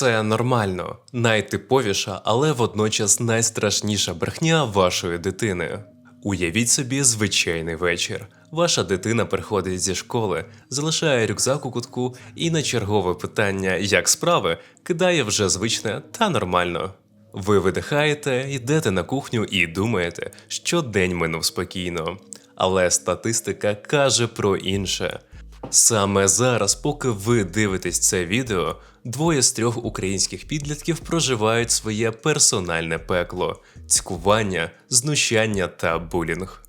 Все нормально, найтиповіша, але водночас найстрашніша брехня вашої дитини. Уявіть собі звичайний вечір. Ваша дитина приходить зі школи, залишає рюкзак у кутку і на чергове питання як справи кидає вже звичне та нормально. Ви видихаєте, йдете на кухню і думаєте, що день минув спокійно. Але статистика каже про інше. Саме зараз, поки ви дивитесь це відео, двоє з трьох українських підлітків проживають своє персональне пекло, цькування, знущання та булінг.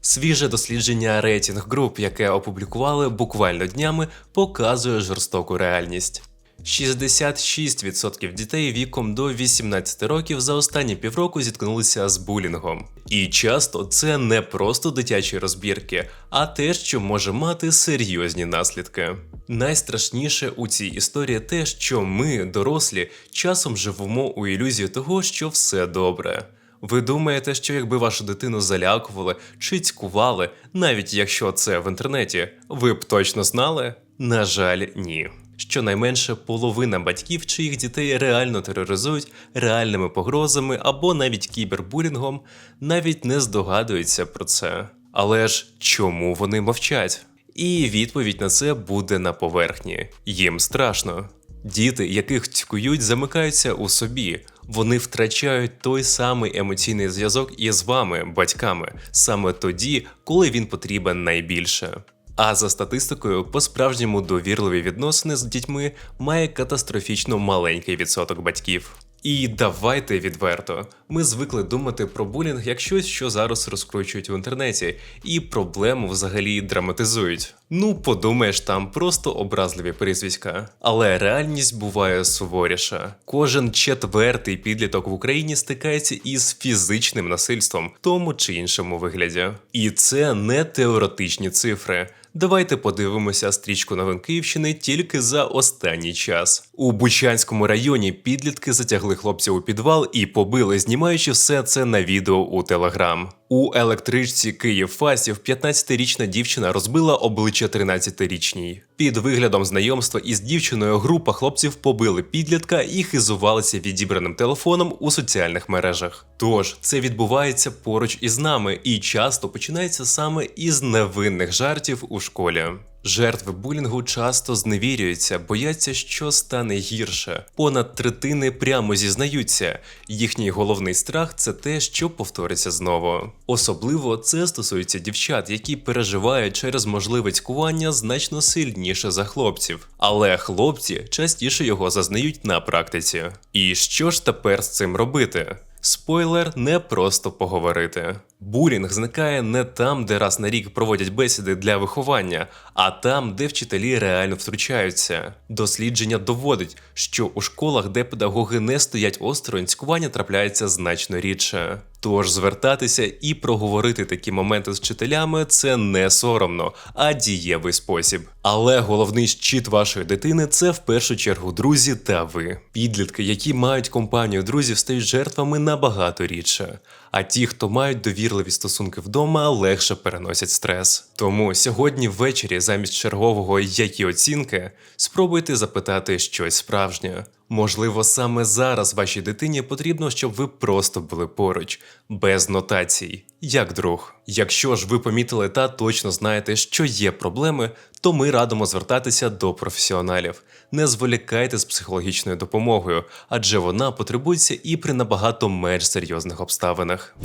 Свіже дослідження рейтинг груп, яке опублікували буквально днями, показує жорстоку реальність. 66% дітей віком до 18 років за останні півроку зіткнулися з булінгом. І часто це не просто дитячі розбірки, а те, що може мати серйозні наслідки. Найстрашніше у цій історії те, що ми, дорослі, часом живемо у ілюзії того, що все добре. Ви думаєте, що якби вашу дитину залякували чи цькували, навіть якщо це в інтернеті, ви б точно знали? На жаль, ні. Щонайменше половина батьків, чиїх дітей реально тероризують реальними погрозами або навіть кібербулінгом, навіть не здогадуються про це. Але ж чому вони мовчать? І відповідь на це буде на поверхні. Їм страшно. Діти, яких цькують, замикаються у собі. Вони втрачають той самий емоційний зв'язок із вами, батьками, саме тоді, коли він потрібен найбільше. А за статистикою, по-справжньому довірливі відносини з дітьми має катастрофічно маленький відсоток батьків. І давайте відверто, ми звикли думати про булінг як щось, що зараз розкручують в інтернеті, і проблему взагалі драматизують. Ну, подумаєш, там просто образливі прізвиська. Але реальність буває суворіша. Кожен четвертий підліток в Україні стикається із фізичним насильством тому чи іншому вигляді. І це не теоретичні цифри. Давайте подивимося стрічку новин Київщини тільки за останній час. У Бучанському районі підлітки затягли хлопця у підвал і побили, знімаючи все це на відео у Телеграм. У електричці Київ Фасів 15-річна дівчина розбила обличчя 13-річній. Під виглядом знайомства із дівчиною група хлопців побили підлітка і хизувалися відібраним телефоном у соціальних мережах. Тож це відбувається поруч із нами і часто починається саме із невинних жартів у школі. Жертви булінгу часто зневірюються, бояться, що стане гірше. Понад третини прямо зізнаються. Їхній головний страх це те, що повториться знову. Особливо це стосується дівчат, які переживають через можливе цькування значно сильніше за хлопців. Але хлопці частіше його зазнають на практиці. І що ж тепер з цим робити? Спойлер, не просто поговорити. Булінг зникає не там, де раз на рік проводять бесіди для виховання, а там, де вчителі реально втручаються. Дослідження доводить, що у школах, де педагоги не стоять осторонь, цькування трапляється значно рідше. Тож звертатися і проговорити такі моменти з вчителями це не соромно, а дієвий спосіб. Але головний щит вашої дитини це в першу чергу друзі та ви. Підлітки, які мають компанію друзів, стають жертвами набагато рідше. А ті, хто мають довірливі стосунки вдома, легше переносять стрес. Тому сьогодні ввечері, замість чергового які оцінки, спробуйте запитати щось справжнє. Можливо, саме зараз вашій дитині потрібно, щоб ви просто були поруч, без нотацій, як друг. Якщо ж ви помітили та точно знаєте, що є проблеми, то ми радимо звертатися до професіоналів. Не зволікайте з психологічною допомогою, адже вона потребується і при набагато менш серйозних обставинах.